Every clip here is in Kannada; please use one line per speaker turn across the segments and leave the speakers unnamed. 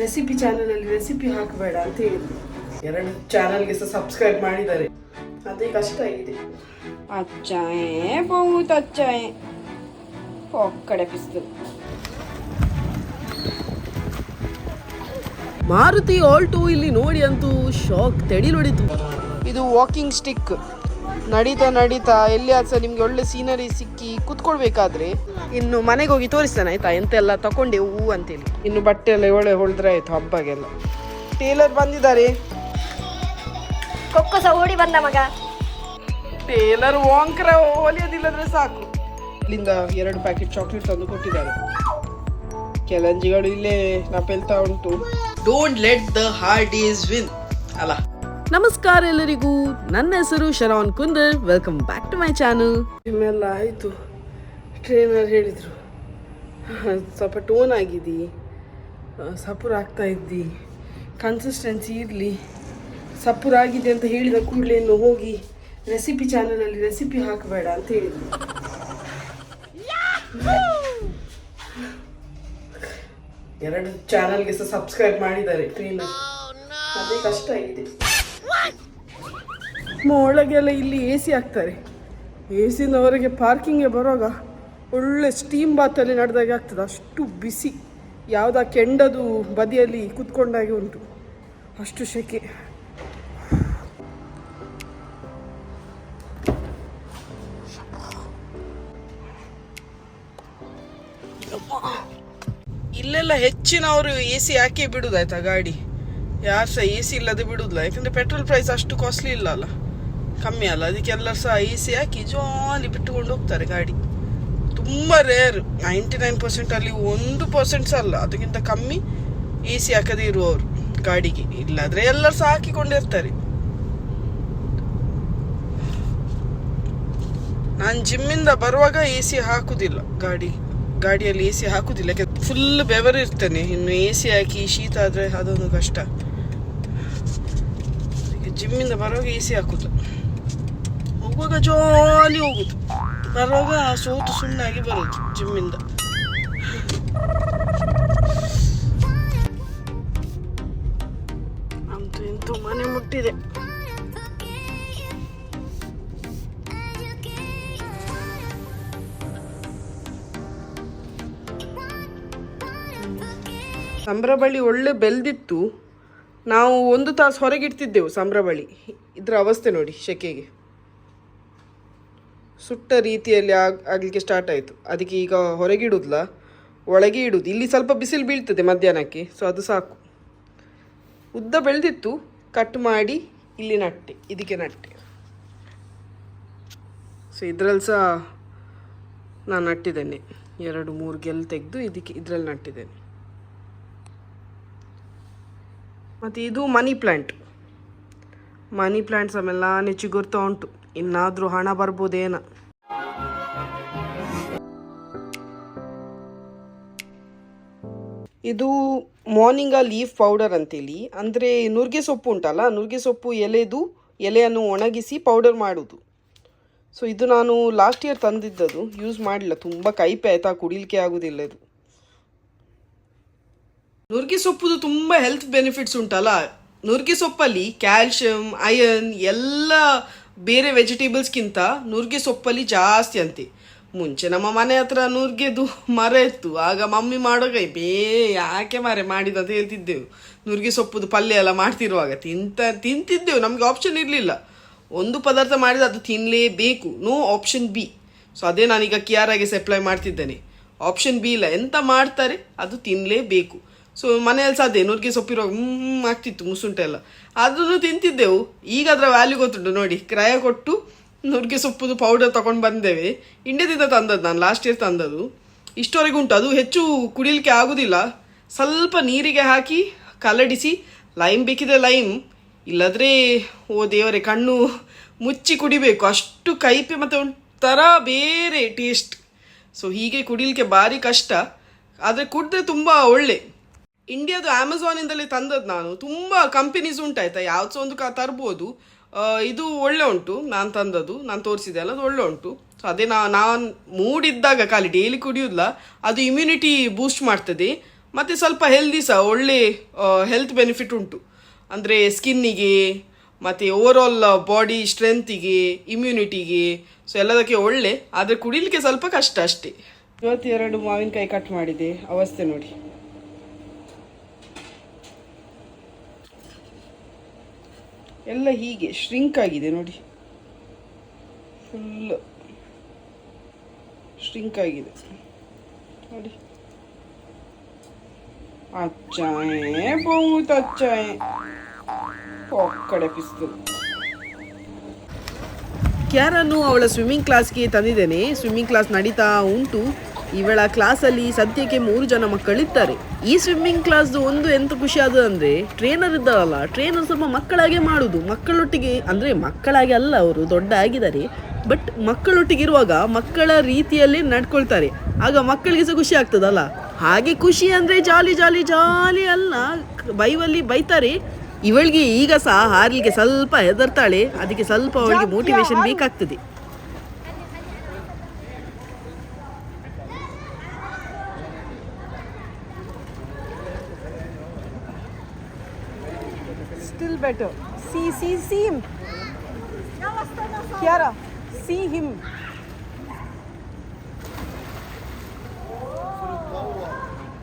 ರೆಸಿಪಿ ಚಾನಲಲ್ಲಿ ರೆಸಿಪಿ ಹಾಕಬೇಡ ಅಂತ ಹೇಳಿದ್ರು ಎರಡು ಚಾನಲ್ಗೆ ಸಹ ಸಬ್ಸ್ಕ್ರೈಬ್ ಮಾಡಿದ್ದಾರೆ. ಅದೇ ಕಷ್ಟ ಆಗಿದೆ.
ಅಚ್ಚಾಯೇ ಬಹುತ್ ಅಚ್ಚಾಯೇ. ಕಡೆ ಪಿಸ್ತು
ಮಾರುತಿ ಆಲ್ಟೋ ಇಲ್ಲಿ ನೋಡಿ ಅಂತೂ ಶಾಕ್ ತಡಿ ನೋಡಿತು ಇದು ವಾಕಿಂಗ್ ಸ್ಟಿಕ್ ನಡೀತಾ ನಡೀತಾ ಎಲ್ಲಿ ಸಹ ನಿಮ್ಗೆ ಒಳ್ಳೆ ಸೀನರಿ ಸಿಕ್ಕಿ ಕುತ್ಕೊಳ್ಬೇಕಾದ್ರೆ ಇನ್ನು ಮನೆಗೆ ಹೋಗಿ ತೋರಿಸ್ತಾನೆ ಆಯ್ತಾ? ಎಂತೆಲ್ಲ ತಕೊಂಡೆ ಹೂ ಅಂತೇಳಿ. ಇನ್ನು ಬಟ್ಟೆ ಎಲ್ಲ ಒಳ್ಳೆ ಹೊಳ್ದ್ರೆ ಆಯ್ತು ಹಬ್ಬಗೆಲ್ಲ. ಟೇಲರ್ ಬಂದಿದ್ದಾರೆ.
ಕೊಕ್ಕಸ ಓಡಿ ಬಂದ ಮಗ.
ಟೇಲರ್ ವಾಂಕ್ರ ಹೊಲಿಯೋದಿಲ್ಲದ್ರೆ ಸಾಕು. ಇಲ್ಲಿಂದ ಎರಡು ಪ್ಯಾಕೆಟ್ ಚಾಕ್ಲೇಟ್ ತಂದು ಕೊಟ್ಟಿದ್ದಾರೆ. ಕೆಲಂಜಿಗಳು ಇಲ್ಲೇ ನಪೆಲ್ತಾ ಉಂಟು. Don't let the hard days win ಅಲ್ಲ ನಮಸ್ಕಾರ ಎಲ್ಲರಿಗೂ. ನನ್ನ ಹೆಸರು Sharon Kundar. Welcome back to my channel ನಿಮ್ಮೆಲ್ಲ ಆಯಿತು? ಟ್ರೈನರ್ ಹೇಳಿದರು. ಸ್ವಲ್ಪ ಟೋನ್ ಆಗಿದ್ದಿ ಸಪುರ ಆಗ್ತಾ ಇದ್ದಿ. ಕನ್ಸಿಸ್ಟೆನ್ಸಿ ಇರಲಿ. ಸಪುರಾಗಿದೆ ಅಂತ ಹೇಳಿದ ಕೂಡಲೇ ಹೋಗಿ ರೆಸಿಪಿ ಚಾನಲಲ್ಲಿ ರೆಸಿಪಿ ಹಾಕಬೇಡ ಅಂತ ಹೇಳಿದ್ರು. ಎರಡು ಚಾನಲ್ಗೆ ಸಹ ಸಬ್ಸ್ಕ್ರೈಬ್ ಮಾಡಿದ್ದಾರೆ ಟ್ರೈನರ್ ಅದೇ ಕಷ್ಟ ಆಗಿದೆ. ಒಳಗೆಲ್ಲ ಇಲ್ಲಿ ಎ ಸಿ ಹಾಕ್ತಾರೆ. ಎ ಸಿನವರೆಗೆ ಪಾರ್ಕಿಂಗ್ಗೆ ಬರುವಾಗ ಒಳ್ಳೆ ಸ್ಟೀಮ್ ಬಾತಲ್ಲಿ ನಡೆದಾಗೆ ಆಗ್ತದೆ. ಅಷ್ಟು ಬಿಸಿ. ಯಾವುದಾ ಕೆಂಡದು ಬದಿಯಲ್ಲಿ ಕುತ್ಕೊಂಡಾಗೆ ಉಂಟು. ಅಷ್ಟು ಸೆಕೆ ಇಲ್ಲೆಲ್ಲ ಹೆಚ್ಚಿನವರು ಎ ಸಿ ಹಾಕಿ ಬಿಡುದಾಯ್ತಾ ಗಾಡಿ? ಯಾರು ಸಹ ಎ ಸಿ ಇಲ್ಲದೆ ಬಿಡುದಿಲ್ಲ. ಯಾಕಂದ್ರೆ ಪೆಟ್ರೋಲ್ ಪ್ರೈಸ್ ಅಷ್ಟು ಕಾಸ್ಟ್ಲಿ ಇಲ್ಲ ಅಲ್ಲ. ಕಮ್ಮಿ ಅಲ್ಲ. ಅದಕ್ಕೆ ಎಲ್ಲರೂ ಸಹ ಎ ಸಿ ಹಾಕಿ ಜಾಲಿ ಬಿಟ್ಟುಕೊಂಡು ಹೋಗ್ತಾರೆ ಗಾಡಿ. ತುಂಬ ರೇರ್ ನೈಂಟಿ ನೈನ್ ಪರ್ಸೆಂಟ್ ಅಲ್ಲಿ ಒಂದು ಪರ್ಸೆಂಟ್ಸ್ ಅಲ್ಲ. ಅದಕ್ಕಿಂತ ಕಮ್ಮಿ ಎ ಸಿ ಹಾಕದೇ ಇರುವವರು ಗಾಡಿಗೆ. ಇಲ್ಲಾದ್ರೆ ಎಲ್ಲರೂ ಸಹ ಹಾಕಿಕೊಂಡಿರ್ತಾರೆ ನಾನು ಜಿಮ್ಮಿಂದ ಬರುವಾಗ ಎ ಸಿ ಹಾಕುದಿಲ್ಲ. ಗಾಡಿ, ಗಾಡಿಯಲ್ಲಿ ಎ ಸಿ ಹಾಕುದಿಲ್ಲ ಫುಲ್ ಬೆವರು ಇರ್ತೇನೆ. ಇನ್ನು ಎ ಸಿ ಹಾಕಿ ಶೀತ ಆದರೆ ಅದೊಂದು ಕಷ್ಟ. ಜಿಮ್ಮಿಂದ ಬರುವಾಗ ಎ ಸಿ ಹಾಕುದು. ಹೋಗುವಾಗ ಜಾಲಿ ಹೋಗುದು ಬರುವಾಗ ಸೋತು ಸುಣ್ಣಾಗಿ ಬರೋದು ಜಿಮ್ಮಿಂದ ಅಂತೂ ಇಂತೂ ಮನೆ ಮುಟ್ಟಿದೆ. ಸಂಬ್ರಬಳ್ಳಿ ಒಳ್ಳೆ ಬೆಳೆದಿತ್ತು ನಾವು ಒಂದು ತಾಸು ಹೊರಗಿಡ್ತಿದ್ದೆವು ಸಂಬ್ರಬಳ್ಳಿ ಇದರ ಅವಸ್ಥೆ ನೋಡಿ ಸೆಕೆಗೆ ಸುಟ್ಟ ರೀತಿಯಲ್ಲಿ ಆಗ್, ಆಗಲಿಕ್ಕೆ ಸ್ಟಾರ್ಟ್ ಆಯಿತು. ಅದಕ್ಕೆ ಈಗ ಹೊರಗೆ ಹೊರಗಿಡುದಿಲ್ಲ ಒಳಗೆ ಇಡುದು. ಇಲ್ಲಿ ಸ್ವಲ್ಪ ಬಿಸಿಲು ಬೀಳ್ತದೆ ಮಧ್ಯಾಹ್ನಕ್ಕೆ ಸೊ ಅದು ಸಾಕು. ಉದ್ದ ಬೆಳೆದಿತ್ತು ಕಟ್ ಮಾಡಿ ಇಲ್ಲಿ ನಟ್ಟೆ, ಇದಕ್ಕೆ ನಟ್ಟೆ. ಸೊ ಇದರಲ್ಲಿ ಸಹ ನಾನು ನಟ್ಟಿದ್ದೇನೆ. ಎರಡು, ಮೂರು ಗೆಲ್ ತೆಗೆದು ಇದಕ್ಕೆ ಇದರಲ್ಲಿ ನಟ್ಟಿದ್ದೇನೆ. ಮತ್ತು ಇದು ಮನಿ ಪ್ಲ್ಯಾಂಟ್ ಮನಿ ಪ್ಲ್ಯಾಂಟ್ಸ್ ಆಮೇಲೆ ಚಿಗುರ್ತಾ ಉಂಟು. ಇನ್ನಾದರೂ ಹಣ ಬರ್ಬೋದೇನ? ಇದು ಮಾರ್ನಿಂಗ ಲೀಫ್ ಪೌಡರ್ ಅಂತೇಳಿ. ಅಂದರೆ ನುಗ್ಗೆ ಸೊಪ್ಪು ಉಂಟಲ್ಲ, ನುರ್ಗೆ ಸೊಪ್ಪು ಎಲೆದು, ಎಲೆಯನ್ನು ಒಣಗಿಸಿ ಪೌಡರ್ ಮಾಡೋದು. ಸೊ ಇದು ನಾನು ಲಾಸ್ಟ್ ಇಯರ್ ತಂದಿದ್ದದು. ಯೂಸ್ ಮಾಡಲಿಲ್ಲ ತುಂಬ ಕೈಪೆ ಆಯ್ತಾ, ಕುಡಿಲಿಕ್ಕೆ ಆಗೋದಿಲ್ಲ ಇದು. ನುರ್ಗೆ ಸೊಪ್ಪುದು ತುಂಬ ಹೆಲ್ತ್ ಬೆನಿಫಿಟ್ಸ್ ಉಂಟಲ್ಲ. ನುಗ್ಗೆ ಸೊಪ್ಪಲ್ಲಿ ಕ್ಯಾಲ್ಶಿಯಂ ಐರನ್ ಎಲ್ಲ ಬೇರೆ ವೆಜಿಟೇಬಲ್ಸ್ಗಿಂತ ನುರ್ಗೆ ಸೊಪ್ಪಲ್ಲಿ ಜಾಸ್ತಿ ಅಂತೆ. ಮುಂಚೆ ನಮ್ಮ ಮನೆ ಹತ್ರ ನುರ್ಗೆದು ಮರ ಇತ್ತು. ಆಗ ಮಮ್ಮಿ ಮಾಡೋಗ ಬೇ, ಯಾಕೆ ಮರೆ ಮಾಡಿದ ಅಂತ ಹೇಳ್ತಿದ್ದೆವು. ನುರ್ಗೆ ಸೊಪ್ಪುದು ಪಲ್ಯ ಎಲ್ಲ ಮಾಡ್ತಿರುವಾಗ ತಿಂತ, ತಿಂತಿದ್ದೆವು. ನಮಗೆ ಆಪ್ಷನ್ ಇರಲಿಲ್ಲ. ಒಂದು ಪದಾರ್ಥ ಮಾಡಿದ ಅದು ತಿನ್ನಲೇಬೇಕು ನೋ ಆಪ್ಷನ್ ಬಿ ಸೊ ಅದೇ ನಾನೀಗ ಕಿಯಾರಾಗೆ ಸಪ್ಲೈ ಮಾಡ್ತಿದ್ದೇನೆ. ಆಪ್ಷನ್ ಬಿ ಇಲ್ಲ. ಎಂತ ಮಾಡ್ತಾರೆ? ಅದು ತಿನ್ನಲೇಬೇಕು ಸೊ ಮನೆಯಲ್ಲಿ ಸಾಧ್ಯ ಅದೇ ನುಗ್ಗೆ ಸೊಪ್ಪಿರುವಾಗ ಆಗ್ತಿತ್ತು ಮುಸುಂಟೆ ಎಲ್ಲ. ಅದನ್ನು ತಿಂತಿದ್ದೆವು. ಈಗ ಅದರ ವ್ಯಾಲ್ಯೂ ಗೊತ್ತುಂಟು, ನೋಡಿ, ಕ್ರಯ ಕೊಟ್ಟು ನುಗ್ಗೆ ಸೊಪ್ಪುದು ಪೌಡರ್ ತಗೊಂಡು ಬಂದೇವೆ. ಇಂಡಿಯಾದಿಂದ ತಂದದ್ದು ನಾನು ಲಾಸ್ಟ್ ಇಯರ್ ತಂದದ್ದು. ಇಷ್ಟವರೆಗೂ ಉಂಟು, ಅದು ಹೆಚ್ಚು ಕುಡಿಲಿಕ್ಕೆ ಆಗುದಿಲ್ಲ. ಸ್ವಲ್ಪ ನೀರಿಗೆ ಹಾಕಿ ಕಲಡಿಸಿ ಲೈಮ್ ಬೇಕಿದ್ರೆ ಲೈಮ್ ಇಲ್ಲದ್ರೆ, ಓ ದೇವರೇ, ಕಣ್ಣು ಮುಚ್ಚಿ ಕುಡಿಬೇಕು. ಅಷ್ಟು ಕೈಪೆ ಮತ್ತು ಒಂಥರ ಬೇರೆ ಟೇಸ್ಟ್ ಸೊ ಹೀಗೆ ಕುಡಿಲಿಕ್ಕೆ ಭಾರಿ ಕಷ್ಟ. ಆದರೆ ಕುಡಿದ್ರೆ ತುಂಬ ಒಳ್ಳೆ. ಇಂಡಿಯಾದು ಅಮೆಝಾನಿಂದಲೇ ತಂದದ್ದು ನಾನು. ತುಂಬ ಕಂಪನೀಸ್ ಉಂಟಾಯ್ತಾ, ಯಾವ್ದು ಒಂದು ಕ ತರ್ಬೋದು. ಇದು ಒಳ್ಳೆ ಉಂಟು, ನಾನು ತಂದದ್ದು, ನಾನು ತೋರಿಸಿದೆ ಅಲ್ಲ ಅದು ಒಳ್ಳೆ ಉಂಟು. ಸೊ ಅದೇ ನಾ ನಾನು ಮೂಡಿದ್ದಾಗ ಖಾಲಿ ಡೈಲಿ ಕುಡಿಯೋದಿಲ್ಲ ಅದು ಇಮ್ಯುನಿಟಿ ಬೂಸ್ಟ್ ಮಾಡ್ತದೆ. ಮತ್ತು ಸ್ವಲ್ಪ ಹೆಲ್ದಿ ಸಹ ಒಳ್ಳೆ ಹೆಲ್ತ್ ಬೆನಿಫಿಟ್ ಉಂಟು. ಅಂದರೆ ಸ್ಕಿನ್ನಿಗೆ ಮತ್ತು ಓವರಾಲ್ ಬಾಡಿ ಸ್ಟ್ರೆಂತಿಗೆ ಇಮ್ಯುನಿಟಿಗೆ ಸೊ ಎಲ್ಲದಕ್ಕೆ ಒಳ್ಳೆ. ಆದರೆ ಕುಡಿಲಿಕ್ಕೆ ಸ್ವಲ್ಪ ಕಷ್ಟ ಅಷ್ಟೇ. ಇವತ್ತೆರಡು ಮಾವಿನಕಾಯಿ ಕಟ್ ಮಾಡಿದೆ, ಅವಸ್ಥೆ ನೋಡಿ. ಎಲ್ಲ ಹೀಗೆ ಶ್ರಿಂಕ್ ಆಗಿದೆ ನೋಡಿ. ಫುಲ್ ಶ್ರಿಂಕ್ ಆಗಿದೆ. ನೋಡಿ. ಅಚ್ಚಾಯೇ ಬಹುತ್ ಅಚ್ಚಾಯೇ ಕಡೆ ಪಿಸ್ತೂಲ್ ಕ್ಯಾರನ್ನು ಅವಳ ಸ್ವಿಮ್ಮಿಂಗ್ ಕ್ಲಾಸ್ಗೆ ತಂದಿದ್ದೇನೆ. ಸ್ವಿಮ್ಮಿಂಗ್ ಕ್ಲಾಸ್ ನಡೀತಾ ಉಂಟು. ಇವಳ ಕ್ಲಾಸಲ್ಲಿ ಸದ್ಯಕ್ಕೆ ಮೂರು ಜನ ಮಕ್ಕಳಿದ್ದಾರೆ. ಈ ಸ್ವಿಮ್ಮಿಂಗ್ ಕ್ಲಾಸ್ದು ಒಂದು ಎಂತ ಖುಷಿ ಆದ ಅಂದ್ರೆ ಟ್ರೈನರ್ ಇದ್ದಾರಲ್ಲ ಟ್ರೈನರ್ ಸ್ವಲ್ಪ ಮಕ್ಕಳಾಗೆ ಮಾಡುದು. ಮಕ್ಕಳೊಟ್ಟಿಗೆ ಅಂದ್ರೆ ಮಕ್ಕಳಾಗೆ ಅಲ್ಲ ಅವರು ದೊಡ್ಡ ಆಗಿದ್ದಾರೆ. ಬಟ್ ಮಕ್ಕಳೊಟ್ಟಿಗೆ ಇರುವಾಗ ಮಕ್ಕಳ ರೀತಿಯಲ್ಲಿ ನಡ್ಕೊಳ್ತಾರೆ. ಆಗ ಮಕ್ಕಳಿಗೆ ಸಹ ಖುಷಿ ಆಗ್ತದಲ್ಲ? ಹಾಗೆ ಖುಷಿ ಅಂದ್ರೆ ಜಾಲಿ ಜಾಲಿ ಜಾಲಿ ಅಲ್ಲ ಬೈವಲ್ಲಿ ಬೈತಾರೆ. ಇವಳಿಗೆ ಈಗ ಸಹ ಹಾರ್ಲಿಕ್ಕೆ ಸ್ವಲ್ಪ ಹೆದರ್ತಾಳೆ. ಅದಕ್ಕೆ ಸ್ವಲ್ಪ ಅವಳಿಗೆ ಮೋಟಿವೇಶನ್ ಬೇಕಾಗ್ತದೆ. Still better. See see see him Kiara, see him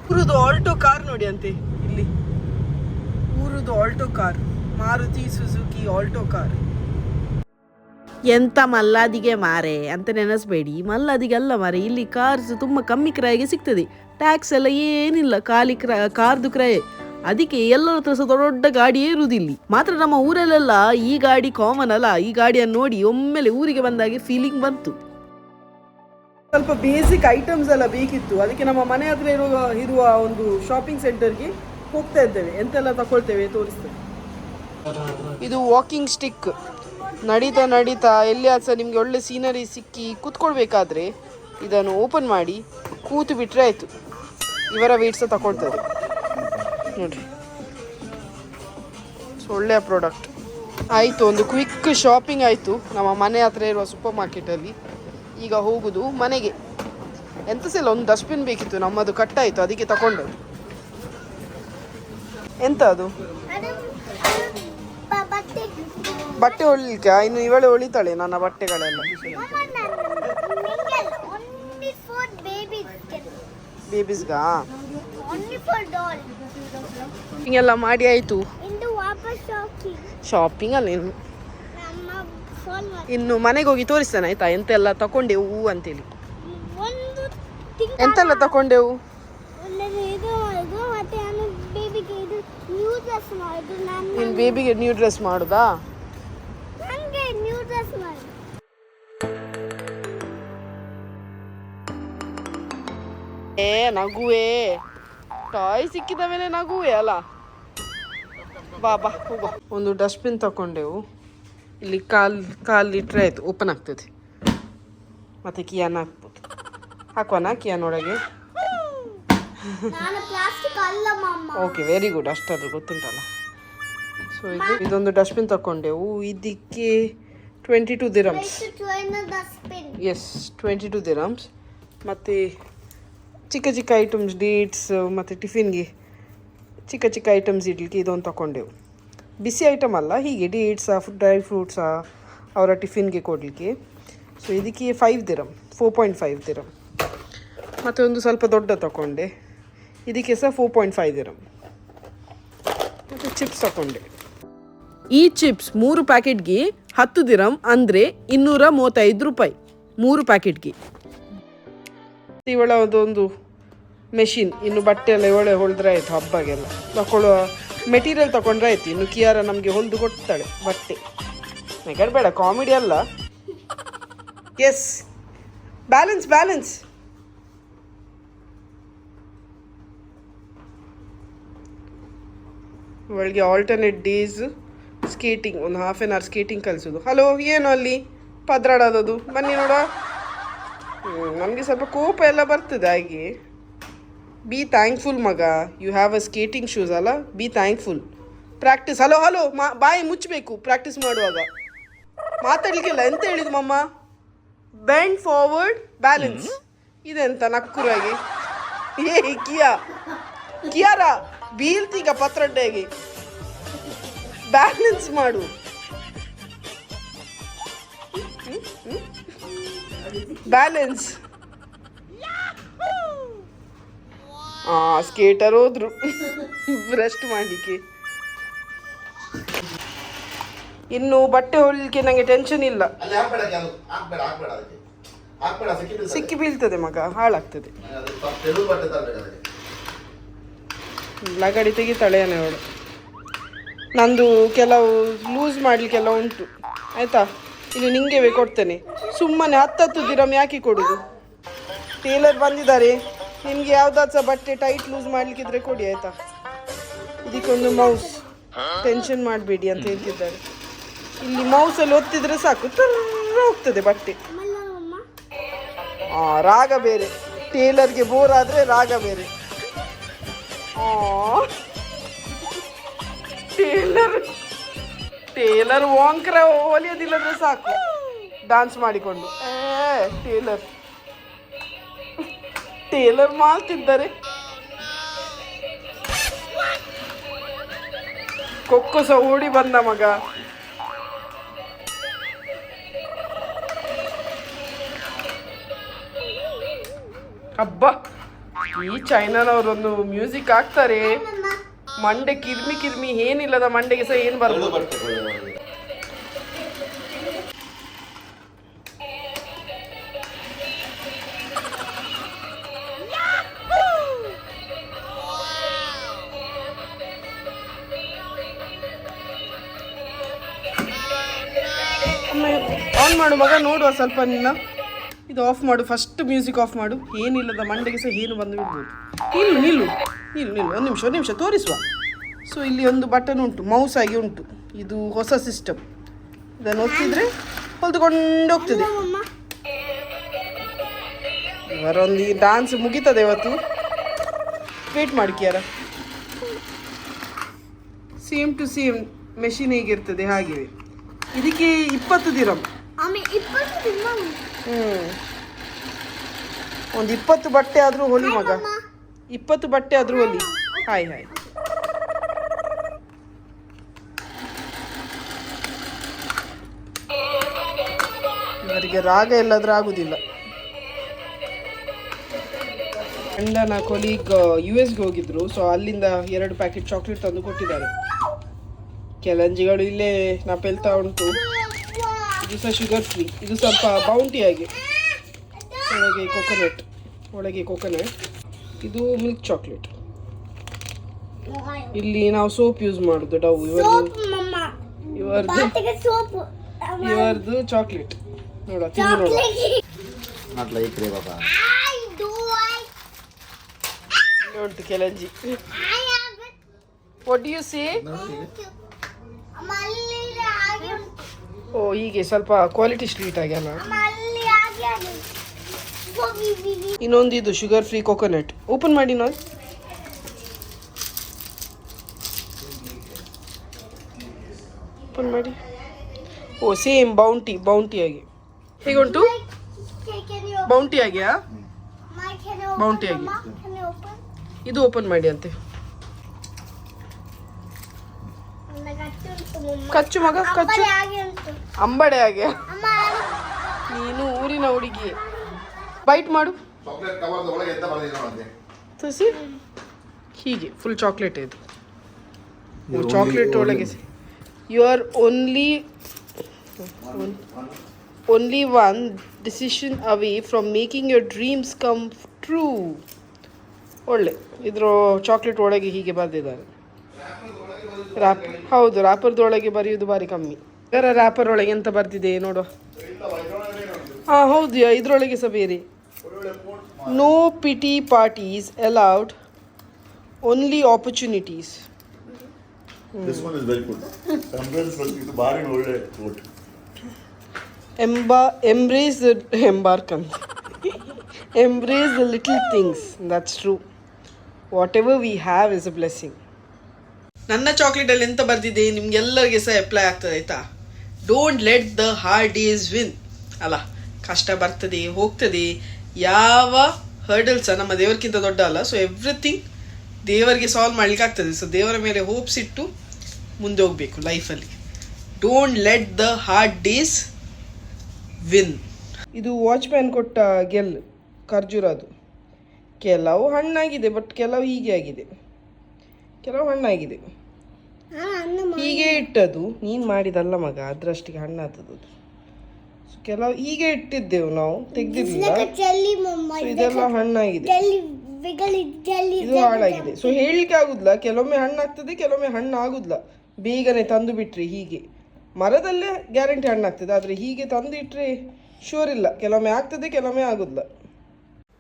ಊರದು ಆಲ್ಟೋ ಕಾರ್ ನೋಡಿ ಅಂತೆ ಇಲ್ಲಿ. ಊರದು Alto car Maruti Suzuki Alto car. ಎಂಥ ಮಲ್ಲಾದಿಗೆ ಮಾರೆ ಅಂತ ನೆನೆಸ್ಬೇಡಿ. ಮಲ್ಲಾದಿಗೆ ಅಲ್ಲ ಮಾರೆ ಇಲ್ಲಿ ಕಾರ್ಸ್ ತುಂಬ ಕಮ್ಮಿ ಕ್ರಯಗೆ ಸಿಗ್ತದೆ. ಟ್ಯಾಕ್ಸ್ ಎಲ್ಲ ಏನಿಲ್ಲ ಖಾಲಿ ಕ್ರ ಕಾರ್ದು ಕ್ರಯ. ಅದಕ್ಕೆ ಎಲ್ಲರ ಹತ್ರ ಸಹ ದೊಡ್ಡ ಗಾಡಿಯೇ ಇರುವುದಿಲ್ಲ. ಮಾತ್ರ ನಮ್ಮ ಊರಲ್ಲೆಲ್ಲ ಈ ಗಾಡಿ ಕಾಮನ್ ಅಲ್ಲ ಈ ಗಾಡಿಯನ್ನು ನೋಡಿ ಒಮ್ಮೆಲೆ ಊರಿಗೆ ಬಂದಾಗೆ ಫೀಲಿಂಗ್ ಬಂತು. ಸ್ವಲ್ಪ ಬೇಸಿಕ್ ಐಟಮ್ಸ್ ಎಲ್ಲ ಬೇಕಿತ್ತು. ಅದಕ್ಕೆ ನಮ್ಮ ಮನೆ ಹತ್ರ ಇರುವ ಇರುವ ಒಂದು ಶಾಪಿಂಗ್ ಸೆಂಟರ್ಗೆ ಹೋಗ್ತಾ ಇದ್ದೇವೆ. ಎಂತೆಲ್ಲ ತಗೊಳ್ತೇವೆ ತೋರಿಸ್ತೇವೆ ಇದು ವಾಕಿಂಗ್ ಸ್ಟಿಕ್ ನಡೀತಾ ನಡೀತಾ ಎಲ್ಲಿ ಸಹ ನಿಮಗೆ ಒಳ್ಳೆ ಸೀನರಿ ಸಿಕ್ಕಿ ಕೂತ್ಕೊಳ್ಬೇಕಾದ್ರೆ ಇದನ್ನು ಓಪನ್ ಮಾಡಿ ಕೂತು ಬಿಟ್ರೆ ಆಯಿತು. ಇವರ ವೇಟ್ ಸಹ ತಗೊಳ್ತದೆ ನೋಡಿ ಸೊ ಒಳ್ಳೆಯ ಪ್ರಾಡಕ್ಟ್ ಆಯಿತು ಒಂದು ಕ್ವಿಕ್ ಶಾಪಿಂಗ್ ಆಯಿತು. ನಮ್ಮ ಮನೆ ಹತ್ರ ಇರುವ ಸೂಪರ್ ಮಾರ್ಕೆಟಲ್ಲಿ ಈಗ ಹೋಗುದು ಮನೆಗೆ. ಎಂತ ಇಲ್ಲ ಒಂದು ಡಸ್ಟ್ಬಿನ್ ಬೇಕಿತ್ತು ನಮ್ಮದು ಕಟ್ಟಾಯಿತು ಅದಕ್ಕೆ ತಗೊಂಡು ಎಂತ ಅದು?
ಬಟ್ಟೆ
ಹೊಲಿಲಿಕ್ಕೆ? ಇನ್ನು ಇವಳೆ ಹೊಳಿತಾಳೆ ನನ್ನ ಬಟ್ಟೆಗಳೆಲ್ಲ. ಬೇಬೀಸ್ಗಾ ಎಲ್ಲ ಮಾಡಿ ಆಯಿತು. ಶಾಪಿಂಗ್ ಅಲ್ಲ ಇನ್ನು. ಇನ್ನು ಮನೆಗೆ ಹೋಗಿ ತೋರಿಸ್ತಾನೆ ಆಯ್ತಾ? ಎಂತೆಲ್ಲ ತಕೊಂಡೆವು ಅಂತೇಳಿ. ಎಂತೆಲ್ಲ ತಕೊಂಡೆವು? ನಿನ್ನ ಬೇಬಿಗೆ ನ್ಯೂ ಡ್ರೆಸ್ ಮಾಡುದಾ. ಏ ನಗುವೆ. ಟಾಯ್ ಸಿಕ್ಕಿದ ಮೇಲೆ ನಗುವೆ ಅಲ್ಲ? ಬಾ ಬಾ ಹೋಗೋ. ಒಂದು ಡಸ್ಟ್ಬಿನ್ ತಗೊಂಡೆವು. ಇಲ್ಲಿ ಕಾಲು ಕಾಲು ಲೀಟ್ರ್ ಆಯಿತು. ಓಪನ್ ಆಗ್ತದೆ. ಮತ್ತೆ ಕಿಯಾನ ಹಾಕ್ಬೋದು. ಹಾಕೋಣ ಕಿಯಾನ್ ಒಳಗೆ
ನಾನು ಪ್ಲಾಸ್ಟಿಕ್ ಅಲ್ಲ ಮಮ್ಮ
ಓಕೆ ವೆರಿ ಗುಡ್ ಅಷ್ಟಾದ್ರೂ ಗೊತ್ತುಂಟಲ್ಲ. ಸೊ ಇದು ಇದೊಂದು ಡಸ್ಟ್ಬಿನ್ ತಗೊಂಡೆವು. ಇದಕ್ಕೆ twenty two dirhams yes twenty two dirhams ಮತ್ತು ಚಿಕ್ಕ ಚಿಕ್ಕ ಐಟಮ್ಸ್ ಡೇಟ್ಸ್ ಮತ್ತು ಟಿಫಿನ್ಗೆ ಚಿಕ್ಕ ಚಿಕ್ಕ ಐಟಮ್ಸ್ ಇಡ್ಲಿಕ್ಕೆ ಇದೊಂದು ತೊಗೊಂಡೆವು ಬಿಸಿ ಐಟಮ್ ಅಲ್ಲ, ಹೀಗೆ ಡೇಟ್ಸಾ ಡ್ರೈ ಫ್ರೂಟ್ಸಾ ಅವರ ಟಿಫಿನ್ಗೆ ಕೊಡಲಿಕ್ಕೆ. ಸೊ ಇದಕ್ಕೆ five dirham four point five dirham ಮತ್ತು ಒಂದು ಸ್ವಲ್ಪ ದೊಡ್ಡ ತಗೊಂಡೆ ಇದಕ್ಕೆ ಸಹ ಫೋರ್ ಪಾಯಿಂಟ್ ಫೈವ್ ದಿರಮ್ ಮತ್ತು ಚಿಪ್ಸ್ ತಗೊಂಡೆ ಈ ಚಿಪ್ಸ್ ಮೂರು ಪ್ಯಾಕೆಟ್ಗೆ ಹತ್ತು ದಿರಮ್ ಅಂದರೆ ಇನ್ನೂರ ಮೂವತ್ತೈದು ರೂಪಾಯಿ. ಮೂರು ಪ್ಯಾಕೆಟ್ಗೆ ಇವಳ ಅದೊಂದು ಮೆಷಿನ್ ಇನ್ನು ಬಟ್ಟೆ ಎಲ್ಲ ಇವಳೆ ಹೊಳೆದ್ರೆ ಆಯ್ತು, ಹಬ್ಬಗೆಲ್ಲ. ಮಕ್ಕಳು ಮೆಟೀರಿಯಲ್ ತಗೊಂಡ್ರೆ ಆಯ್ತು. ಇನ್ನು ಕಿಯಾರ ನಮಗೆ ಹೊಲಿದು ಕೊಡ್ತಾಳೆ ಬಟ್ಟೆ. ನೆಗರ್ ಬೇಡ ಕಾಮಿಡಿ ಅಲ್ಲ. ಎಸ್ ಬ್ಯಾಲೆನ್ಸ್ ಬ್ಯಾಲೆನ್ಸ್ ಇವಳಿಗೆ ಆಲ್ಟರ್ನೇಟ್ ಡೇಸ್ ಸ್ಕೇಟಿಂಗ್ ಒಂದು ಹಾಫ್ ಆನ್ ಅವರ್ ಸ್ಕೇಟಿಂಗ್ ಕಲಿಸೋದು. ಹಲೋ ಏನು ಅಲ್ಲಿ? ಪದ್ರಾಡೋದು ಬನ್ನಿ ನೋಡ. ನಮಗೆ ಸ್ವಲ್ಪ ಕೋಪ ಎಲ್ಲ ಬರ್ತದೆ ಹಾಗೆ. ಬಿ ಥ್ಯಾಂಕ್ಫುಲ್ ಮಗ you have a skating shoes ಅಲ್ಲ? Be thankful practice hello hello ಮಾ ಬಾಯಿ ಮುಚ್ಚಬೇಕು ಪ್ರಾಕ್ಟೀಸ್ ಮಾಡುವಾಗ. ಮಾತಾಡಲಿಕ್ಕಿಲ್ಲ ಎಂತ ಹೇಳಿದ್ದು ಮಮ್ಮ? ಬ್ಯಾಂಡ್ ಫಾರ್ವರ್ಡ್ ಬ್ಯಾಲೆನ್ಸ್ ಇದೆಂತ ನಕ್ಕುರಾಗಿ ಏ ಕಿಯಾ. ಕಿಯಾರ ಬೀಳ್ತೀಗ ಪತ್ರೊಡ್ಡೆಗೆ. ಬ್ಯಾಲೆನ್ಸ್ ಮಾಡು. ಬ್ಯಾಲೆನ್ಸ್ ಆ ಸ್ಕೇಟರ್ ಹೋದ್ರು. ಬ್ರಸ್ಟ್ ಮಾಡಲಿಕ್ಕೆ. ಇನ್ನು ಬಟ್ಟೆ ಹೊಲಿಕ್ಕೆ ನಂಗೆ ಟೆನ್ಷನ್ ಇಲ್ಲ.
ಸಿಕ್ಕಿ ಬೀಳ್ತದೆ.
ಮಗ ಹಾಳಾಗ್ತದೆ. ಲಗಡಿ ತೆಗಿತಾಳೆ ಅವಳು. ನಂದು ಕೆಲವು ಲೂಸ್ ಮಾಡಲಿಕ್ಕೆಲ್ಲ ಉಂಟು. ಆಯ್ತಾ? ಇದು ನಿಂಗೆ ಕೊಡ್ತೇನೆ. ಸುಮ್ಮನೆ ಹತ್ತತ್ತು ದಿರಮ್ ಯಾಕೆ ಕೊಡುದು? ಟೇಲರ್ ಬಂದಿದ್ದಾರೆ. ನಿಮ್ಗೆ ಯಾವ್ದಾದ್ರು ಬಟ್ಟೆ ಟೈಟ್ ಲೂಸ್ ಮಾಡ್ಲಿಕ್ಕಿದ್ರೆ ಕೊಡಿ ಆಯ್ತಾ? ಇದಕ್ಕೊಂದು ಮೌಸ್ ಟೆನ್ಷನ್ ಮಾಡಬೇಡಿ ಅಂತ ಹೇಳ್ತಿದ್ದಾರೆ. ಇಲ್ಲಿ ಮೌಸಲ್ಲಿ ಒತ್ತಿದ್ರೆ ಸಾಕು. ತರ ಹೋಗ್ತದೆ ಬಟ್ಟೆ. ಆ, ರಾಗ ಬೇರೆ. ಟೇಲರ್ಗೆ ಬೋರ್ ಆದ್ರೆ ರಾಗ ಬೇರೆ. ಟೇಲರ್ ಟೇಲರ್ ವಾಂಕ್ರ ಹೊಲಿಯೋದಿಲ್ಲದ್ರೆ ಸಾಕು. ಡಾನ್ಸ್ ಮಾಡಿಕೊಂಡು. ಏ, ಟೇಲರ್. ಟೇಲರ್ ಮಾಡ್ತಿದ್ದಾರೆ ಕೊಕ್ಕು ಸಹ ಓಡಿ ಬಂದ ಮಗ. ಹಬ್ಬ ಈ ಚೈನಾನವರೊಂದು ಮ್ಯೂಸಿಕ್ ಹಾಕ್ತಾರೆ. ಮಂಡೆ ಕಿರ್ಮಿ ಕಿರ್ಮಿ ಏನಿಲ್ಲದ ಮಂಡೆಗೆ ಸಹ ಏನು
ತೆಳು
ಮಗ ನೋಡುವ ಸ್ವಲ್ಪ ನಿನ್ನ. ಇದು ಆಫ್ ಮಾಡು ಫಸ್ಟ್ ಮ್ಯೂಸಿಕ್ ಆಫ್ ಮಾಡು. ಏನಿಲ್ಲದ, ಮಂಡೆಗೆ ಸಹ ಏನು ಬಂದು ನಿಲ್ಲು ನಿಲ್ಲು ನಿಲ್ಲು ನಿಲ್ಲು, ಒಂದು ನಿಮಿಷ ಒಂದು ನಿಮಿಷ, ತೋರಿಸುವ. ಸೊ ಇಲ್ಲಿ ಒಂದು ಬಟನ್ ಉಂಟು ಮೌಸ್ ಆಗಿ ಉಂಟು. ಇದು ಹೊಸ ಸಿಸ್ಟಮ್ ಇದನ್ನು ಒತ್ತಿದ್ರೆ ಹೊಲ್ದುಕೊಂಡು ಹೋಗ್ತದೆ. ಇವರೊಂದು ಈ ಡಾನ್ಸ್ ಮುಗೀತದೆ ಇವತ್ತು. ವೇಟ್ ಮಾಡಿ, Kiara. Same to same machine ಹೇಗಿರ್ತದೆ ಹಾಗೆ ಇದಕ್ಕೆ ಇಪ್ಪತ್ತು ದಿರಂ.
ಆಮೇಲೆ ಇಪ್ಪತ್ತು
ಹ್ಮ್. ಒಂದು ಇಪ್ಪತ್ತು ಬಟ್ಟೆ ಆದ್ರೂ ಹೊಲಿ ಮಗ. ಇಪ್ಪತ್ತು ಬಟ್ಟೆ ಆದ್ರೂ ಹೊಲಿ. ಹಾಯ್ ಹಾಯ್ ಅವರಿಗೆ ರಾಗ ಎಲ್ಲಾದ್ರೂ ಆಗುದಿಲ್ಲ. ಗಂಡನ ಕೊಲೀಗ್ ಯು ಎಸ್ಗೆ ಹೋಗಿದ್ರು. ಸೊ ಅಲ್ಲಿಂದ ಎರಡು ಪ್ಯಾಕೆಟ್ ಚಾಕ್ಲೇಟ್ ತಂದು ಕೊಟ್ಟಿದ್ದಾರೆ. ಕೆಲಂಜಿಗಳು ಇಲ್ಲೇ ನಪೆಲ್ತಾ ಉಂಟು. ಇದು ಸಹ ಶುಗರ್ ಫ್ರೀ ಇದು ಸ್ವಲ್ಪ ಬೌಂಟಿ ಆಗಿ. ಒಳಗೆ ಕೊಕೊನಟ್ ಒಳಗೆ ಕೊಕೊನಟ್ ಇದು ಮಿಲ್ಕ್ ಚಾಕ್ಲೇಟ್ ಇಲ್ಲಿ ನಾವು ಸೋಪ್ ಯೂಸ್ ಮಾಡುದು. ಡವ್ ಇವರದು
ಸೋಪ್ ಮಮ್ಮ.
ಇವರದು
ಬಾತಿಗೆ ಸೋಪ್
ಇವರದು ಚಾಕ್ಲೇಟ್ ನೋಡ ತಿಂದು ನೋಡ.
ನಾಟ್ ಲೈಕ್ ರೇ ಬಾಬಾ.
ಐ ಡು ಐ
ಇಲ್ಲಿ ಉಂಟು ಕೆಲಂಜಿ ವಾಟ್ ಯು ಸೇ
ಅಮ್ಮ ಅಲ್ಲಿ ಹಾಗೆ ಉಂಟು.
ಓ ಹೀಗೆ ಸ್ವಲ್ಪ ಕ್ವಾಲಿಟಿ ಸ್ವೀಟ್ ಆಗ್ಯಾನ ಇನ್ನೊಂದು ಇದು ಶುಗರ್ ಫ್ರೀ ಕೊಕೊನಟ್ ಓಪನ್ ಮಾಡಿ ನೋಡಿ ಓಪನ್ ಮಾಡಿ. ಓ ಸೇಮ್ ಬೌಂಟಿ ಬೌಂಟಿ ಆಗಿ.
ಹೇಗೆ ಉಂಟು
ಬೌಂಟಿ ಆಗ್ಯಾ? ಬೌಂಟಿ ಆಗಿ. ಇದು ಓಪನ್ ಮಾಡಿ ಅಂತೆ
ನನ್ನ ಕಚ್ಚು
ಮಗ ಕಚ್ಚು. ಅಂಬಡೆ
ಹಾಗೆ.
ನೀನು ಊರಿನ ಹುಡುಗಿ. ಬೈಟ್ ಮಾಡು. ತುಸಿ ಹೀಗೆ ಫುಲ್ ಚಾಕ್ಲೇಟ್ ಇದು. ಚಾಕ್ಲೇಟ್ ಒಳಗೆ you are only only one decision away from making your dreams come true ಒಳ್ಳೆ. ಇದ್ರ ಚಾಕ್ಲೇಟ್ ಒಳಗೆ ಹೀಗೆ ಬರೆದಿದ್ದಾರೆ. ರ್ಯಾಪ್ ಹೌದು ರ್ಯಾಪರ್ದೊಳಗೆ ಬರೆಯೋದು ಭಾರಿ ಕಮ್ಮಿ. ಇದರ ರ್ಯಾಪರ್ ಒಳಗೆ ಎಂತ ಬರ್ತಿದೆ ನೋಡುವ. ಹಾಂ ಹೌದು ಇದರೊಳಗೆ ಸಹ ಬೇರೆ. No pity parties allowed only opportunities
this one is very good embrace ಇದು ಭಾರಿ ಒಳ್ಳೆ ಕೋಟ್
ಎಂಬಾ ಎಂಬ್ರೇಸ್ ಎಂಬಾರ್ಕ್ ಅಂತ embrace the little things that's true whatever we have is a blessing ನನ್ನ ಚಾಕ್ಲೇಟಲ್ಲಿ ಎಂತ ಬರ್ದಿದೆ? ನಿಮ್ಗೆಲ್ಲರಿಗೆ ಸಹ ಅಪ್ಲೈ ಆಗ್ತದೆ, ಆಯ್ತಾ? Don't let the hard days win ಅಲ್ಲ, ಕಷ್ಟ ಬರ್ತದೆ, ಹೋಗ್ತದೆ. ಯಾವ ಹರ್ಡಲ್ಸ ನಮ್ಮ ದೇವರಿಗಿಂತ ದೊಡ್ಡ ಅಲ್ಲ. ಸೊ ಎವ್ರಿಥಿಂಗ್ ದೇವರಿಗೆ ಸಾಲ್ವ್ ಮಾಡ್ಲಿಕ್ಕೆ ಆಗ್ತದೆ. ಸೊ ದೇವರ ಮೇಲೆ ಹೋಪ್ಸ್ ಇಟ್ಟು ಮುಂದೆ ಹೋಗ್ಬೇಕು ಲೈಫಲ್ಲಿ don't let the hard days win ಇದು ವಾಚ್ಮ್ಯಾನ್ ಕೊಟ್ಟ ಗೆಲ್, ಖರ್ಜೂರ ಅದು. ಕೆಲವು ಹಣ್ಣಾಗಿದೆ ಬಟ್ ಕೆಲವು ಹೀಗೆ ಆಗಿದೆ. ಕೆಲವು ಹಣ್ಣಾಗಿದೆ. ಹೀಗೆ ಇಟ್ಟದು ನೀನು ಮಾಡಿದಲ್ಲ ಮಗ ಅದ್ರಷ್ಟಿಗೆ ಹಣ್ಣಾದದ್ದು ಸೊ ಕೆಲವು ಹೀಗೆ ಇಟ್ಟಿದ್ದೆವು ನಾವು ಸೊ ಇದೆಲ್ಲ ಹಣ್ಣಾಗಿದೆ. ಇದು ಹಾಳಾಗಿದೆ. ಸೊ ಹೇಳಲಿಕ್ಕೆ ಆಗುದಿಲ್ಲ ಕೆಲವೊಮ್ಮೆ ಹಣ್ಣಾಗ್ತದೆ ಕೆಲವೊಮ್ಮೆ ಹಣ್ಣು ಆಗುದಿಲ್ಲ. ಬೇಗನೆ ತಂದು ಬಿಟ್ರಿ ಹೀಗೆ. ಮರದಲ್ಲೇ ಗ್ಯಾರಂಟಿ ಹಣ್ಣಾಗ್ತದೆ ಆದರೆ ಹೀಗೆ ತಂದು ಇಟ್ಟರೆ ಶೋರ್ ಇಲ್ಲ. ಕೆಲವೊಮ್ಮೆ ಆಗ್ತದೆ ಕೆಲವೊಮ್ಮೆ ಆಗುದಿಲ್ಲ.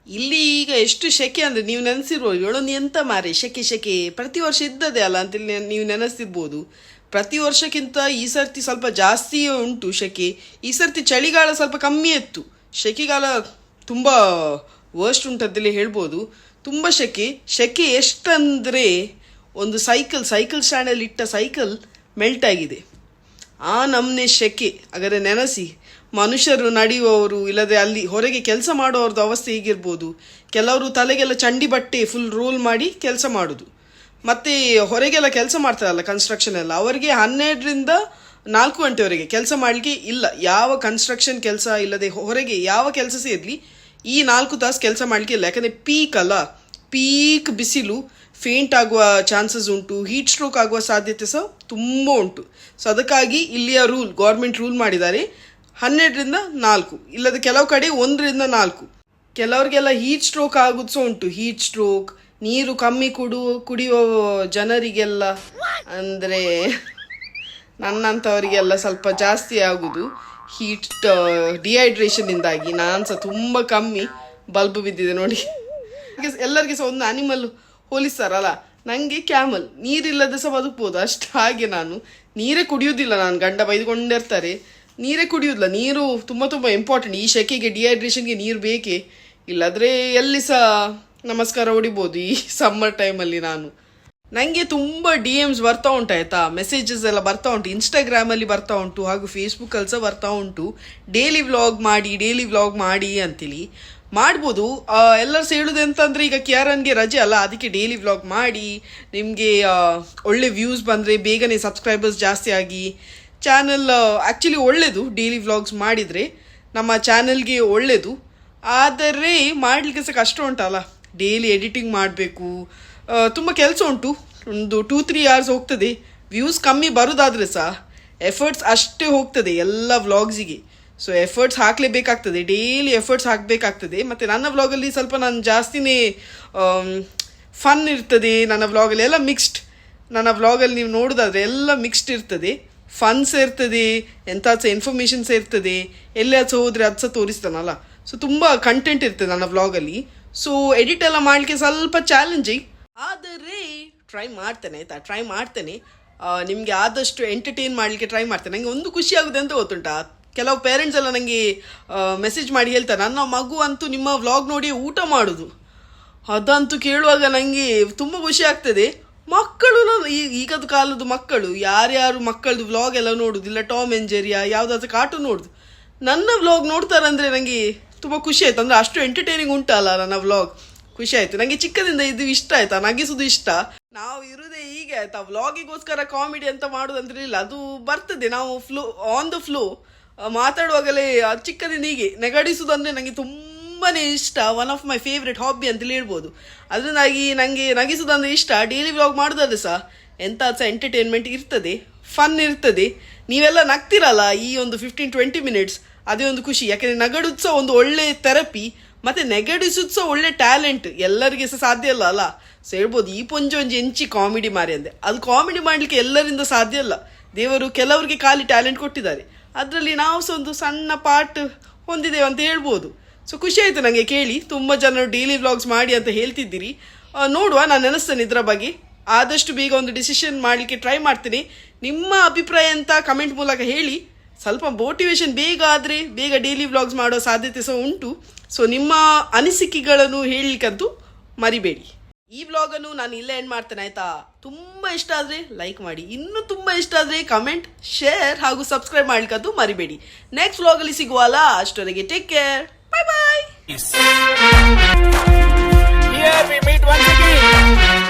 ಇಲ್ಲಿ ಈಗ ಎಷ್ಟು ಶೆಕೆ ಅಂದ್ರೆ ನೀವು ನೆನೆಸಿರ್ಬೋದು. ಇವಳೊಂದು ಎಂತ ಮಾರೆ? ಶೆಕೆ ಶೆಕೆ. ಪ್ರತಿ ವರ್ಷ ಇದ್ದದೆ ಅಲ್ಲ ಅಂತ ನೀವು ನೆನೆಸಿರ್ಬೋದು ಪ್ರತಿ ವರ್ಷಕ್ಕಿಂತ ಈ ಸರ್ತಿ ಸ್ವಲ್ಪ ಜಾಸ್ತಿ ಉಂಟು ಶೆಕೆ. ಈ ಸರ್ತಿ ಚಳಿಗಾಲ ಸ್ವಲ್ಪ ಕಮ್ಮಿ ಇತ್ತು. ಶೆಕೆಗಾಲ ತುಂಬ ವರ್ಸ್ಟ್ ಉಂಟಂತಲೇ ಹೇಳ್ಬೋದು. ತುಂಬ ಶೆಕೆ. ಶೆಕೆ ಎಷ್ಟಂದರೆ ಒಂದು ಸೈಕಲ್ ಸೈಕಲ್ ಸ್ಟ್ಯಾಂಡಲ್ಲಿ ಇಟ್ಟ ಸೈಕಲ್ ಮೆಲ್ಟ್ ಆಗಿದೆ. ಆ ನಮ್ಮನೆ ಶೆಕೆ. ಹಾಗಾದರೆ ನೆನೆಸಿ. ಮನುಷ್ಯರು ನಡೆಯುವವರು ಇಲ್ಲದೆ ಅಲ್ಲಿ ಹೊರಗೆ ಕೆಲಸ ಮಾಡುವವ್ರದ್ದು ಅವಸ್ಥೆ ಹೀಗಿರ್ಬೋದು. ಕೆಲವರು ತಲೆಗೆಲ್ಲ ಚಂಡಿ ಬಟ್ಟೆ ಫುಲ್ ರೋಲ್ ಮಾಡಿ ಕೆಲಸ ಮಾಡೋದು. ಮತ್ತೆ ಹೊರಗೆಲ್ಲ ಕೆಲಸ ಮಾಡ್ತಾರಲ್ಲ ಕನ್ಸ್ಟ್ರಕ್ಷನ್ ಎಲ್ಲ. ಅವರಿಗೆ ಹನ್ನೆರಡರಿಂದ ನಾಲ್ಕು ಗಂಟೆವರೆಗೆ ಕೆಲಸ ಮಾಡಲಿಕ್ಕೆ ಇಲ್ಲ. ಯಾವ ಕನ್ಸ್ಟ್ರಕ್ಷನ್ ಕೆಲಸ ಇಲ್ಲದೆ ಹೊರಗೆ ಯಾವ ಕೆಲಸ ಇರಲಿ ಈ ನಾಲ್ಕು ತಾಸು ಕೆಲಸ ಮಾಡಲಿಕ್ಕೆ ಇಲ್ಲ. ಯಾಕಂದರೆ ಪೀಕ್ ಅಲ್ಲ. ಪೀಕ್ ಬಿಸಿಲು ಫೇಂಟ್ ಆಗುವ ಚಾನ್ಸಸ್ ಉಂಟು. ಹೀಟ್ ಸ್ಟ್ರೋಕ್ ಆಗುವ ಸಾಧ್ಯತೆ ಸಹ ತುಂಬ ಉಂಟು. ಸೊ ಅದಕ್ಕಾಗಿ ಇಲ್ಲಿಯ ರೂಲ್ ಗೌರ್ಮೆಂಟ್ ರೂಲ್ ಮಾಡಿದ್ದಾರೆ. ಹನ್ನೆರಡರಿಂದ ನಾಲ್ಕು. ಇಲ್ಲದ ಕೆಲವು ಕಡೆ ಒಂದರಿಂದ ನಾಲ್ಕು. ಕೆಲವರಿಗೆಲ್ಲ ಹೀಟ್ ಸ್ಟ್ರೋಕ್ ಆಗೋದು ಸಹ ಉಂಟು. ಹೀಟ್ ಸ್ಟ್ರೋಕ್ ನೀರು ಕಮ್ಮಿ ಕುಡು, ಕುಡಿಯೋ ಜನರಿಗೆಲ್ಲ ಅಂದರೆ ನನ್ನಂಥವರಿಗೆಲ್ಲ ಸ್ವಲ್ಪ ಜಾಸ್ತಿ ಆಗುದು. ಹೀಟ್ ಡಿಹೈಡ್ರೇಷನ್ನಿಂದಾಗಿ ನಾನು ಸಹ ತುಂಬ ಕಮ್ಮಿ ಬಲ್ಬ್ ಬಿದ್ದಿದೆ ನೋಡಿ. ಎಲ್ಲರಿಗೆ ಸಹ ಒಂದು ಅನಿಮಲ್ ಹೋಲಿಸ್ತಾರಲ್ಲ ನನಗೆ ಕ್ಯಾಮಲ್ ನೀರಿಲ್ಲದೆ ಸಹ ಬದುಕ್ಬೋದು. ಅಷ್ಟು ಹಾಗೆ ನಾನು. ನೀರೇ ಕುಡಿಯೋದಿಲ್ಲ ನಾನು. ಗಂಡ ಬೈದುಕೊಂಡಿರ್ತಾರೆ ನೀರೇ ಕುಡಿಯೋದಿಲ್ಲ ನೀರು ತುಂಬ ತುಂಬ ಇಂಪಾರ್ಟೆಂಟ್ ಈ ಶೆಕೆಗೆ ಡಿಹೈಡ್ರೇಷನ್ಗೆ ನೀರು ಬೇಕೇ? ಇಲ್ಲಾದರೆ ಎಲ್ಲಿ ಸಹ ನಮಸ್ಕಾರ ಹೊಡಿಬೋದು ಈ ಸಮ್ಮರ್ ಟೈಮಲ್ಲಿ ನಾನು. ನನಗೆ ತುಂಬ ಡಿ ಎಮ್ಸ್ ಬರ್ತಾ ಉಂಟು, ಆಯ್ತಾ? ಮೆಸೇಜಸ್ ಎಲ್ಲ ಬರ್ತಾ ಉಂಟು. ಇನ್ಸ್ಟಾಗ್ರಾಮಲ್ಲಿ ಬರ್ತಾ ಉಂಟು, ಹಾಗೂ ಫೇಸ್ಬುಕ್ಕಲ್ಲಿ ಸಹ ಬರ್ತಾ ಉಂಟು. ಡೈಲಿ ವ್ಲಾಗ್ ಮಾಡಿ ಡೈಲಿ ವ್ಲಾಗ್ ಮಾಡಿ ಅಂತೇಳಿ ಮಾಡ್ಬೋದು. ಎಲ್ಲರೂ ಸಹ ಹೇಳೋದು ಎಂತಂದರೆ, ಈಗ ಕ್ಯಾರನ್ಗೆ ರಜೆ ಅಲ್ಲ, ಅದಕ್ಕೆ ಡೈಲಿ ವ್ಲಾಗ್ ಮಾಡಿ, ನಿಮಗೆ ಒಳ್ಳೆ ವ್ಯೂಸ್ ಬಂದರೆ ಬೇಗನೆ ಸಬ್ಸ್ಕ್ರೈಬರ್ಸ್ ಜಾಸ್ತಿ ಆಗಿ ಚಾನಲ್ ಆ್ಯಕ್ಚುಲಿ ಒಳ್ಳೆಯದು ಡೈಲಿ ವ್ಲಾಗ್ಸ್ ಮಾಡಿದರೆ, ನಮ್ಮ ಚಾನಲ್ಗೆ ಒಳ್ಳೆಯದು ಆದರೆ, ಮಾಡಲಿಕ್ಕೆ ಸಹ ಕಷ್ಟ ಉಂಟಲ್ಲ. ಡೈಲಿ ಎಡಿಟಿಂಗ್ ಮಾಡಬೇಕು. ತುಂಬ ಕೆಲಸ ಉಂಟು. ಒಂದು ಟೂ ತ್ರೀ ಅವರ್ಸ್ ಹೋಗ್ತದೆ. ವ್ಯೂಸ್ ಕಮ್ಮಿ ಬರೋದಾದರೆ ಸಹ ಎಫರ್ಟ್ಸ್ ಅಷ್ಟೇ ಹೋಗ್ತದೆ ಎಲ್ಲ ವ್ಲಾಗ್ಸಿಗೆ ಸೊ ಎಫರ್ಟ್ಸ್ ಹಾಕಲೇಬೇಕಾಗ್ತದೆ. ಡೈಲಿ ಎಫರ್ಟ್ಸ್ ಹಾಕಬೇಕಾಗ್ತದೆ. ಮತ್ತು ನನ್ನ ವ್ಲಾಗಲ್ಲಿ ಸ್ವಲ್ಪ ನಾನು ಜಾಸ್ತಿನೇ ಫನ್ ಇರ್ತದೆ. ನನ್ನ ವ್ಲಾಗಲ್ಲಿ ಎಲ್ಲ ಮಿಕ್ಸ್ಡ್ ನನ್ನ ವ್ಲಾಗಲ್ಲಿ ನೀವು ನೋಡೋದಾದರೆ ಎಲ್ಲ ಮಿಕ್ಸ್ಡ್ ಇರ್ತದೆ. ಫನ್ಸ್ ಸೇರ್ತದೆ ಎಂಥ ಸಹ ಇನ್ಫಾರ್ಮೇಷನ್ ಸೇರ್ತದೆ, ಎಲ್ಲಿ ಸಹ ಹೋದರೆ ಅದು ಸಹ ತೋರಿಸ್ತಾನಲ್ಲ. ಸೊ ತುಂಬ ಕಂಟೆಂಟ್ ಇರ್ತದೆ ನನ್ನ ವ್ಲಾಗಲ್ಲಿ ಸೊ ಎಡಿಟ್ ಎಲ್ಲ ಮಾಡಲಿಕ್ಕೆ ಸ್ವಲ್ಪ ಚಾಲೆಂಜಿಂಗ್ ಆದರೆ ಟ್ರೈ ಮಾಡ್ತೇನೆ, ಆಯಿತಾ? ಟ್ರೈ ಮಾಡ್ತೇನೆ. ನಿಮಗೆ ಆದಷ್ಟು ಎಂಟರ್ಟೈನ್ ಮಾಡಲಿಕ್ಕೆ ಟ್ರೈ ಮಾಡ್ತೇನೆ. ನನಗೆ ಒಂದು ಖುಷಿ ಆಗುತ್ತೆ ಅಂತ ಗೊತ್ತುಂಟಾ? ಕೆಲವು ಪೇರೆಂಟ್ಸ್ ಎಲ್ಲ ನನಗೆ ಮೆಸೇಜ್ ಮಾಡಿ ಹೇಳ್ತಾರೆ, ನನ್ನ ಮಗು ಅಂತೂ ನಿಮ್ಮ ವ್ಲಾಗ್ ನೋಡಿ ಊಟ ಮಾಡೋದು. ಅದಂತೂ ಕೇಳುವಾಗ ನನಗೆ ತುಂಬ ಖುಷಿ ಆಗ್ತದೆ. ಮಕ್ಕಳು ಈಗದ ಕಾಲದ ಮಕ್ಕಳು, ಯಾರ್ಯಾರು ಮಕ್ಕಳದು ವ್ಲಾಗ್ ಎಲ್ಲ ನೋಡುದು, ಇಲ್ಲ ಟಾಮ್ ಎಂಜರಿಯಾ ಜೆರಿಯಾ ಯಾವುದಾದ್ರು ಕಾರ್ಟೂನ್ ನೋಡುದು. ನನ್ನ ವ್ಲಾಗ್ ನೋಡ್ತಾರಂದ್ರೆ ನನಗೆ ತುಂಬ ಖುಷಿ ಆಯ್ತು. ಅಂದ್ರೆ ಅಷ್ಟು ಎಂಟರ್ಟೈನಿಂಗ್ ಉಂಟಲ್ಲ ನನ್ನ ವ್ಲಾಗ್ ಖುಷಿ ಆಯ್ತು. ನನಗೆ ಚಿಕ್ಕದಿಂದ ಇದು ಇಷ್ಟ ಆಯ್ತಾ? ನಗಿಸುದು ಇಷ್ಟ. ನಾವು ಇರುದೇ ಹೀಗೆ ಆಯ್ತಾ? ವ್ಲಾಗಿಗೋಸ್ಕರ ಕಾಮಿಡಿ ಅಂತ ಮಾಡೋದಂದ್ರೆ ಇಲ್ಲ. ಅದು ಬರ್ತದೆ. ನಾವು ಫ್ಲೋ ಆನ್ ದ ಫ್ಲೋ ಮಾತಾಡುವಾಗಲೇ ಚಿಕ್ಕದಿಂದ ಹೀಗೆ ನೆಗಡಿಸುದಂದ್ರೆ ನಂಗೆ ನನಗೆ ತುಂಬಾನೇ ಇಷ್ಟ one of my favourite hobby ಅಂತ ಹೇಳ್ಬೋದು. ಅದರಿಂದಾಗಿ ನನಗೆ ನಗಿಸೋದಂದ್ರೆ ಇಷ್ಟ ಡೈಲಿ ವ್ಲಾಗ್ ಮಾಡೋದಾದ್ರೆ ಸಹ ಎಂಥ ಸಹ ಎಂಟರ್ಟೈನ್ಮೆಂಟ್ ಇರ್ತದೆ ಫನ್ ಇರ್ತದೆ. ನೀವೆಲ್ಲ ನಗ್ತಿರಲ್ಲ ಈ ಒಂದು ಫಿಫ್ಟೀನ್ ಟ್ವೆಂಟಿ ಮಿನಿಟ್ಸ್ ಅದೇ ಒಂದು ಖುಷಿ. ಯಾಕೆಂದರೆ ನಗಡುದು ಸಹ ಒಂದು ಒಳ್ಳೆ ಥೆರಪಿ ಮತ್ತು ನೆಗಡಿಸೋದು ಸಹ ಒಳ್ಳೆ ಟ್ಯಾಲೆಂಟ್ ಎಲ್ಲರಿಗೆ ಸಹ ಸಾಧ್ಯ ಇಲ್ಲ ಅಲ್ಲ? ಸೊ ಹೇಳ್ಬೋದು, ಈ ಪೊಂಜಿ ಒಂಜಿ ಎಂಚಿ ಕಾಮಿಡಿ ಮಾರಿ ಅಂದೆ. ಅದು ಕಾಮಿಡಿ ಮಾಡಲಿಕ್ಕೆ ಎಲ್ಲರಿಂದ ಸಾಧ್ಯ ಅಲ್ಲ. ದೇವರು ಕೆಲವರಿಗೆ ಖಾಲಿ ಟ್ಯಾಲೆಂಟ್ ಕೊಟ್ಟಿದ್ದಾರೆ. ಅದರಲ್ಲಿ ನಾವು ಸಹ ಒಂದು ಸಣ್ಣ ಪಾರ್ಟ್ ಹೊಂದಿದ್ದೇವೆ ಅಂತ ಹೇಳ್ಬೋದು. ಸೊ ಖುಷಿ ಆಯಿತು ನನಗೆ ಕೇಳಿ. ತುಂಬ ಜನರು ಡೈಲಿ ವ್ಲಾಗ್ಸ್ ಮಾಡಿ ಅಂತ ಹೇಳ್ತಿದ್ದೀರಿ. ನೋಡುವ ನಾನು ನೆನೆಸ್ತೇನೆ ಇದರ ಬಗ್ಗೆ. ಆದಷ್ಟು ಬೇಗ ಒಂದು ಡಿಸಿಷನ್ ಮಾಡಲಿಕ್ಕೆ ಟ್ರೈ ಮಾಡ್ತೀನಿ. ನಿಮ್ಮ ಅಭಿಪ್ರಾಯ ಅಂತ ಕಮೆಂಟ್ ಮೂಲಕ ಹೇಳಿ. ಸ್ವಲ್ಪ ಮೋಟಿವೇಶನ್ ಬೇಗ ಆದರೆ ಬೇಗ ಡೈಲಿ ವ್ಲಾಗ್ಸ್ ಮಾಡೋ ಸಾಧ್ಯತೆ ಸಹ ಉಂಟು. ಸೊ ನಿಮ್ಮ ಅನಿಸಿಕೆಗಳನ್ನು ಹೇಳಲಿಕ್ಕಂತೂ ಮರಿಬೇಡಿ. ಈ ವ್ಲಾಗನ್ನು ನಾನು ಇಲ್ಲೇ ಎಂಡ್ ಮಾಡ್ತೇನೆ, ಆಯಿತಾ? ತುಂಬ ಇಷ್ಟ ಆದರೆ ಲೈಕ್ ಮಾಡಿ. ಇನ್ನೂ ತುಂಬ ಇಷ್ಟ ಆದರೆ ಕಮೆಂಟ್ ಶೇರ್ ಹಾಗೂ ಸಬ್ಸ್ಕ್ರೈಬ್ ಮಾಡ್ಲಿಕ್ಕಂತೂ ಮರಿಬೇಡಿ. ನೆಕ್ಸ್ಟ್ ವ್ಲಾಗಲ್ಲಿ ಸಿಗುವಲ್ಲ ಅಷ್ಟೊರೆಗೆ take care Bye bye. Yes.
Here we meet once again.